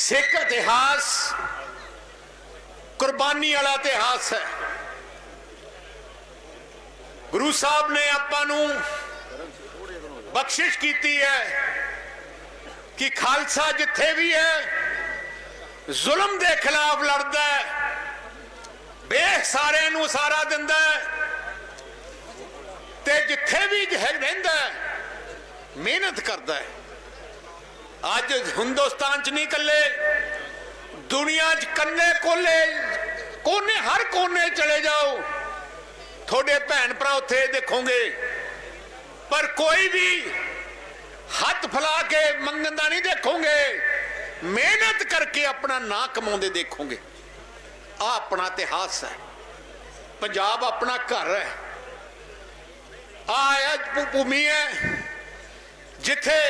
ਸਿੱਖ ਇਤਿਹਾਸ ਕੁਰਬਾਨੀ ਵਾਲਾ ਇਤਿਹਾਸ ਹੈ। ਗੁਰੂ ਸਾਹਿਬ ਨੇ ਆਪਾਂ ਨੂੰ ਬਖਸ਼ਿਸ਼ ਕੀਤੀ ਹੈ ਕਿ ਖਾਲਸਾ ਜਿੱਥੇ ਵੀ ਹੈ, ਜ਼ੁਲਮ ਦੇ ਖਿਲਾਫ ਲੜਦਾ ਹੈ, ਬੇਹ ਸਾਰਿਆਂ ਨੂੰ ਸਾਰਾ ਦਿੰਦਾ ਹੈ ਤੇ ਜਿੱਥੇ ਵੀ ਜਹ ਰਹਿੰਦਾ ਮਿਹਨਤ ਕਰਦਾ ਹੈ। ਅੱਜ ਹਿੰਦੁਸਤਾਨ ਚ ਨਹੀਂ ਕੱਲੇ ਦੁਨੀਆ ਚ ਕੰਨੇ ਕੋਲੇ ਕੋਨੇ ਹਰ ਕੋਨੇ ਚਲੇ ਜਾਓ। ਤੁਹਾਡੇ ਭੈਣ ਭਰਾ ਉੱਥੇ ਦੇਖੋਗੇ, ਪਰ ਕੋਈ ਵੀ ਹੱਥ ਫਲਾ ਕੇ ਮੰਗਣ ਦਾ ਨਹੀਂ ਦੇਖੋਗੇ। ਮਿਹਨਤ ਕਰਕੇ ਆਪਣਾ ਨਾਂ ਕਮਾਉਂਦੇ ਦੇਖੋਗੇ। ਆ ਆਪਣਾ ਇਤਿਹਾਸ ਹੈ। ਪੰਜਾਬ ਆਪਣਾ ਘਰ ਹੈ। ਆ ਆਇਆ ਭੂਮੀ ਹੈ, ਜਿੱਥੇ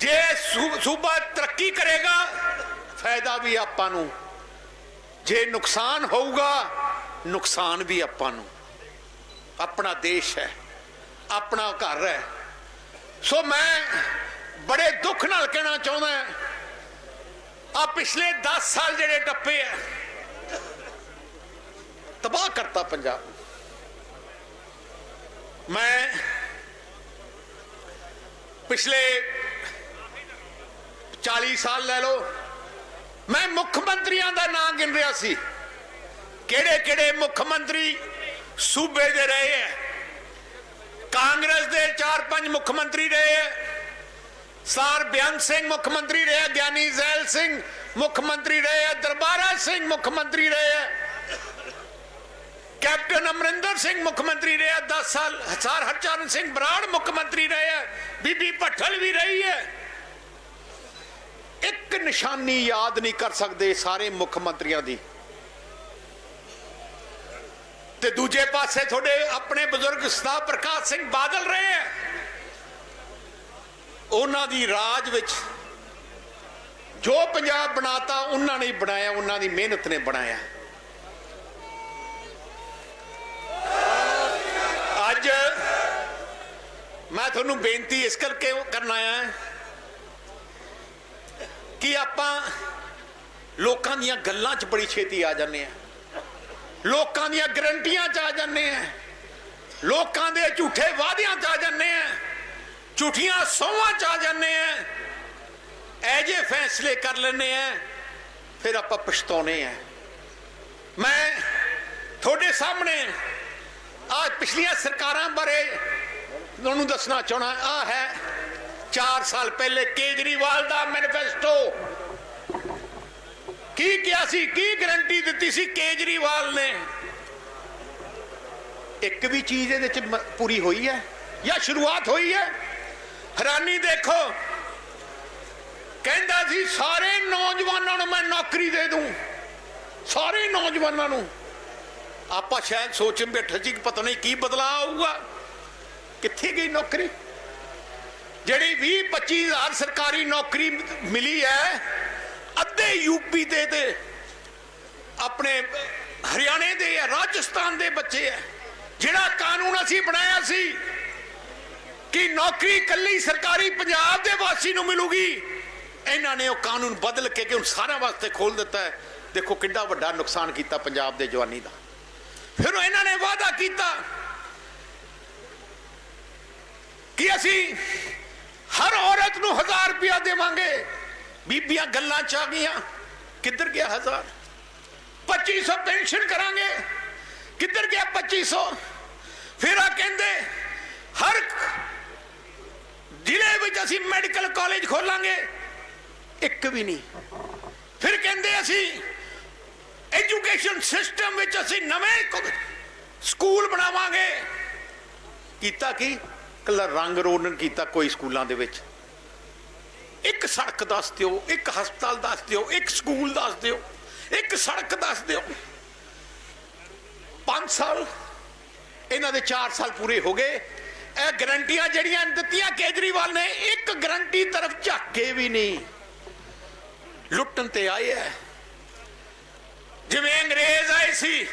ਜੇ ਸੂਬਾ ਤਰੱਕੀ ਕਰੇਗਾ, ਫਾਇਦਾ ਵੀ ਆਪਾਂ ਨੂੰ। ਜੇ ਨੁਕਸਾਨ ਹੋਊਗਾ, ਨੁਕਸਾਨ ਵੀ ਆਪਾਂ ਨੂੰ। ਆਪਣਾ ਦੇਸ਼ ਹੈ, ਆਪਣਾ ਘਰ ਹੈ। ਸੋ ਮੈਂ ਬੜੇ ਦੁੱਖ ਨਾਲ ਕਹਿਣਾ ਚਾਹੁੰਦਾ ਆ ਪਿਛਲੇ 10 ਸਾਲ ਜਿਹੜੇ ਟੱਪੇ ਆ, ਤਬਾਹ ਕਰਤਾ ਪੰਜਾਬ ਨੂੰ। ਮੈਂ ਪਿਛਲੇ 40 ਸਾਲ ਲੈ ਲਓ। ਮੈਂ ਮੁੱਖ ਮੰਤਰੀਆਂ ਦਾ ਨਾਂ ਗਿਣ ਰਿਹਾ ਸੀ। ਕਿਹੜੇ ਕਿਹੜੇ ਮੁੱਖ ਮੰਤਰੀ ਸੂਬੇ ਦੇ ਰਹੇ ਹੈ ਕਾਂਗਰਸ ਦੇ 4-5 ਮੁੱਖ ਮੰਤਰੀ ਰਹੇ ਹੈ ਸਰ ਬਿਆਨ ਸਿੰਘ ਮੁੱਖ ਮੰਤਰੀ ਰਹੇ ਗਿਆਨੀ ਜ਼ੈਲ ਸਿੰਘ ਮੁੱਖ ਮੰਤਰੀ ਰਹੇ ਦਰਬਾਰਾ ਸਿੰਘ ਮੁੱਖ ਮੰਤਰੀ ਰਹੇ ਕੈਪਟਨ ਅਮਰਿੰਦਰ ਸਿੰਘ ਮੁੱਖ ਮੰਤਰੀ ਰਹੇ 10 ਸਾਲ ਸਰ ਹਰਚਰਨ ਸਿੰਘ ਬਰਾੜ ਮੁੱਖ ਮੰਤਰੀ ਰਹੇ ਬੀਬੀ ਭੱਠਲ ਵੀ ਰਹੀ ਹੈ ਇੱਕ ਨਿਸ਼ਾਨੀ ਯਾਦ ਨਹੀਂ ਕਰ ਸਕਦੇ ਸਾਰੇ ਮੁੱਖ ਮੰਤਰੀਆਂ ਦੀ। ਤੇ ਦੂਜੇ ਪਾਸੇ ਤੁਹਾਡੇ ਆਪਣੇ ਬਜ਼ੁਰਗ ਸਦਾ ਪ੍ਰਕਾਸ਼ ਸਿੰਘ ਬਾਦਲ ਰਹੇ ਹੈ। ਉਹਨਾਂ ਦੀ ਰਾਜ ਵਿੱਚ ਜੋ ਪੰਜਾਬ ਬਣਾਤਾ, ਉਹਨਾਂ ਨੇ ਬਣਾਇਆ, ਉਹਨਾਂ ਦੀ ਮਿਹਨਤ ਨੇ ਬਣਾਇਆ। ਅੱਜ ਮੈਂ ਤੁਹਾਨੂੰ ਬੇਨਤੀ ਇਸ ਕਰਕੇ ਕਰਨਾ ਆਇਆ ਕਿ ਆਪਾਂ ਲੋਕਾਂ ਦੀਆਂ ਗੱਲਾਂ 'ਚ ਬੜੀ ਛੇਤੀ ਆ ਜਾਂਦੇ ਆ। ਲੋਕਾਂ ਦੀਆਂ ਗਰੰਟੀਆਂ 'ਚ ਆ ਜਾਂਦੇ ਆ। ਲੋਕਾਂ ਦੇ ਝੂਠੇ ਵਾਅਦਿਆਂ 'ਚ ਆ ਜਾਂਦੇ ਆ। ਝੂਠੀਆਂ ਸੌਹਾਂ 'ਚ ਆ ਜਾਂਦੇ ਆ। ਐ ਜੇ ਫੈਸਲੇ ਕਰ ਲੈਂਦੇ ਆ, ਫਿਰ ਆਪਾਂ ਪਛਤਾਉਨੇ ਆ। ਮੈਂ ਤੁਹਾਡੇ ਸਾਹਮਣੇ ਆ ਪਿਛਲੀਆਂ ਸਰਕਾਰਾਂ ਬਾਰੇ ਤੁਹਾਨੂੰ ਦੱਸਣਾ ਚਾਹਣਾ ਆ ਹੈ 4 ਸਾਲ ਪਹਿਲੇ ਕੇਜਰੀਵਾਲ ਦਾ ਮੈਨੀਫੈਸਟੋ। ਕੀ ਕਿਹਾ ਸੀ? ਕੀ ਗਰੰਟੀ ਦਿੱਤੀ ਸੀ ਕੇਜਰੀਵਾਲ ਨੇ? ਇੱਕ ਵੀ ਚੀਜ਼ ਇਹਦੇ ਚ ਮ- ਪੂਰੀ ਹੋਈ ਹੈ? ਜਾਂ ਸ਼ੁਰੂਆਤ ਹੋਈ ਹੈ? ਹੈਰਾਨੀ ਦੇਖੋ। ਕਹਿੰਦਾ ਸੀ ਸਾਰੇ ਨੌਜਵਾਨਾਂ ਨੂੰ ਮੈਂ ਨੌਕਰੀ ਦੇ ਦੂੰ। ਸਾਰੇ ਨੌਜਵਾਨਾਂ ਨੂੰ। ਆਪਾਂ ਸ਼ਾਇਦ ਸੋਚਣ ਬੈਠੇ ਸੀ ਕਿ ਪਤਾ ਨਹੀਂ ਕੀ ਬਦਲਾਅ ਆਊਗਾ। ਕਿੱਥੇ ਗਈ ਨੌਕਰੀ? ਜਿਹੜੀ 20 25 ਹਜ਼ਾਰ ਸਰਕਾਰੀ ਨੌਕਰੀ ਮਿਲੀ ਹੈ, ਅੱਧੇ ਯੂਪੀ ਦੇ ਤੇ ਆਪਣੇ ਹਰਿਆਣੇ ਦੇ ਆ ਰਾਜਸਥਾਨ ਦੇ ਬੱਚੇ ਹੈ। ਜਿਹੜਾ ਕਾਨੂੰਨ ਅਸੀਂ ਬਣਾਇਆ ਸੀ ਕਿ ਨੌਕਰੀ ਕੱਲੀ ਸਰਕਾਰੀ ਪੰਜਾਬ ਦੇ ਵਾਸੀ ਨੂੰ ਮਿਲੂਗੀ, ਇਹਨਾਂ ਨੇ ਉਹ ਕਾਨੂੰਨ ਬਦਲ ਕੇ ਕਿ ਹੁਣ ਸਾਰਿਆਂ ਵਾਸਤੇ ਖੋਲ ਦਿੱਤਾ ਹੈ। ਦੇਖੋ ਕਿੰਨਾ ਵੱਡਾ ਨੁਕਸਾਨ ਕੀਤਾ ਪੰਜਾਬ ਦੇ ਜਵਾਨੀ ਦਾ। ਫਿਰ ਉਹ ਇਹਨਾਂ ਨੇ ਵਾਅਦਾ ਕੀਤਾ ਕਿ ਅਸੀਂ ਹਰ ਔਰਤ ਨੂੰ 1000 ਰੁਪਇਆ ਦੇਵਾਂਗੇ। ਬੀਬੀਆਂ ਗੱਲਾਂ ਚ ਆ ਗਈਆਂ। ਕਿੱਧਰ ਗਿਆ 1000 2500 ਪੈਨਸ਼ਨ ਕਰਾਂਗੇ। ਕਿੱਧਰ ਗਿਆ 2500 ਫਿਰ ਆ ਕਹਿੰਦੇ, ਹਰ ਜ਼ਿਲ੍ਹੇ ਵਿੱਚ ਅਸੀਂ ਮੈਡੀਕਲ ਕਾਲਜ ਖੋਲਾਂਗੇ। ਇੱਕ ਵੀ ਨਹੀਂ। ਫਿਰ ਕਹਿੰਦੇ ਅਸੀਂ, ਐਜੂਕੇਸ਼ਨ ਸਿਸਟਮ ਵਿੱਚ ਅਸੀਂ ਨਵੇਂ ਸਕੂਲ ਬਣਾਵਾਂਗੇ। ਕੀਤਾ ਕੀ? ਕੱਲਾ ਰੰਗ ਰੋਗਨ ਕੀਤਾ ਕੋਈ ਸਕੂਲਾਂ ਦੇ ਵਿੱਚ। ਇੱਕ ਸੜਕ ਦੱਸ ਦਿਓ, ਇੱਕ ਹਸਪਤਾਲ ਦੱਸ ਦਿਓ, ਇੱਕ ਸਕੂਲ ਦੱਸ ਦਿਓ, ਇੱਕ ਸੜਕ ਦੱਸ ਦਿਓ। 5 ਸਾਲ, ਇਹਨਾਂ ਦੇ 4 ਸਾਲ ਪੂਰੇ ਹੋ ਗਏ। ਇਹ ਗਰੰਟੀਆਂ ਜਿਹੜੀਆਂ ਦਿੱਤੀਆਂ ਕੇਜਰੀਵਾਲ ਨੇ, ਇੱਕ ਗਰੰਟੀ ਤਰਫ ਝਾਕੇ ਵੀ ਨਹੀਂ। ਲੁੱਟਣ ਤੇ ਆਏ ਐ ਜਿਵੇਂ ਅੰਗਰੇਜ਼ ਆਏ ਸੀ